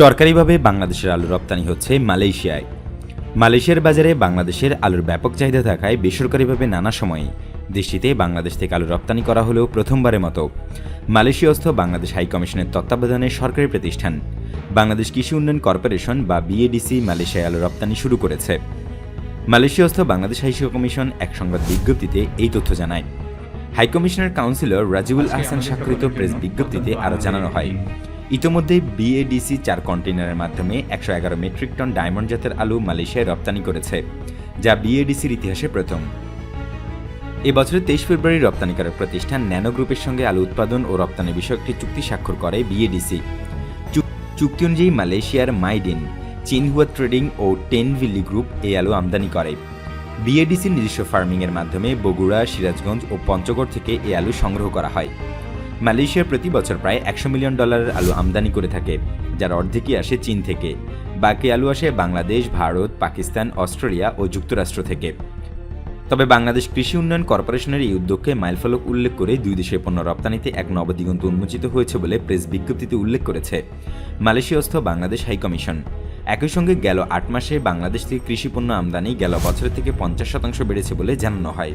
সরকারিভাবে বাংলাদেশের আলু রপ্তানি হচ্ছে মালয়েশিয়ায়। মালয়েশিয়ার বাজারে বাংলাদেশের আলুর ব্যাপক চাহিদা থাকায় বেসরকারিভাবে নানা সময়ে দেশটিতে বাংলাদেশ থেকে আলু রপ্তানি করা হলেও প্রথমবারের মতো। মালয়েশিয়াস্থ বাংলাদেশ হাই কমিশনের তত্ত্বাবধানে সরকারি প্রতিষ্ঠান, বাংলাদেশ কৃষি উন্নয়ন কর্পোরেশন বা বিএডিসি মালয়েশিয়ায় আলু রপ্তানি শুরু করেছে। মালয়েশিয়াস্থ বাংলাদেশ হাই কমিশন এক সংবাদ বিজ্ঞপ্তিতে এই তথ্য জানায়। হাইকমিশনার কাউন্সিলর রাজিবুল আহসান স্বাক্ষরিত প্রেস বিজ্ঞপ্তিতে আরও জানানো হয় ইতোমধ্যে বিএডিসি চার কন্টেইনারের মাধ্যমে একশো এগারো মেট্রিক টন ডায়মন্ড জাতের আলু মালয়েশিয়ায় রপ্তানি করেছে, যা বিএডিসির ইতিহাসে প্রথম। এ বছরের তেইশ ফেব্রুয়ারি রপ্তানিকারক প্রতিষ্ঠান ন্যানো গ্রুপের সঙ্গে আলু উৎপাদন ও রপ্তানি বিষয়ক একটি চুক্তি স্বাক্ষর করে বিএডিসি চুক্তি অনুযায়ী মালয়েশিয়ার মাইডিন, চিনহুয়া ট্রেডিং ও টেনভিল্লি গ্রুপ এই আলু আমদানি করে। বিএডিসির নিজস্ব ফার্মিংয়ের মাধ্যমে বগুড়া, সিরাজগঞ্জ ও পঞ্চগড় থেকে এই আলু সংগ্রহ করা হয়। মালয়েশিয়া প্রতি বছর প্রায় একশো মিলিয়ন ডলারের আলু আমদানি করে থাকে, যার অর্ধেকই আসে চীন থেকে। বাকি আলু আসে বাংলাদেশ, ভারত, পাকিস্তান, অস্ট্রেলিয়া ও যুক্তরাষ্ট্র থেকে। তবে বাংলাদেশ কৃষি উন্নয়ন কর্পোরেশনের এই উদ্যোগকে মাইলফলক উল্লেখ করে দুই দেশের পণ্য রপ্তানিতে এক নবদিগন্ত উন্মোচিত হয়েছে বলে প্রেস বিজ্ঞপ্তিতে উল্লেখ করেছে মালয়েশিয়াস্থ বাংলাদেশ হাইকমিশন একই সঙ্গে গেল আট মাসে বাংলাদেশ থেকে কৃষি পণ্য আমদানি গেল বছরের থেকে পঞ্চাশ শতাংশ বেড়েছে বলে জানানো হয়।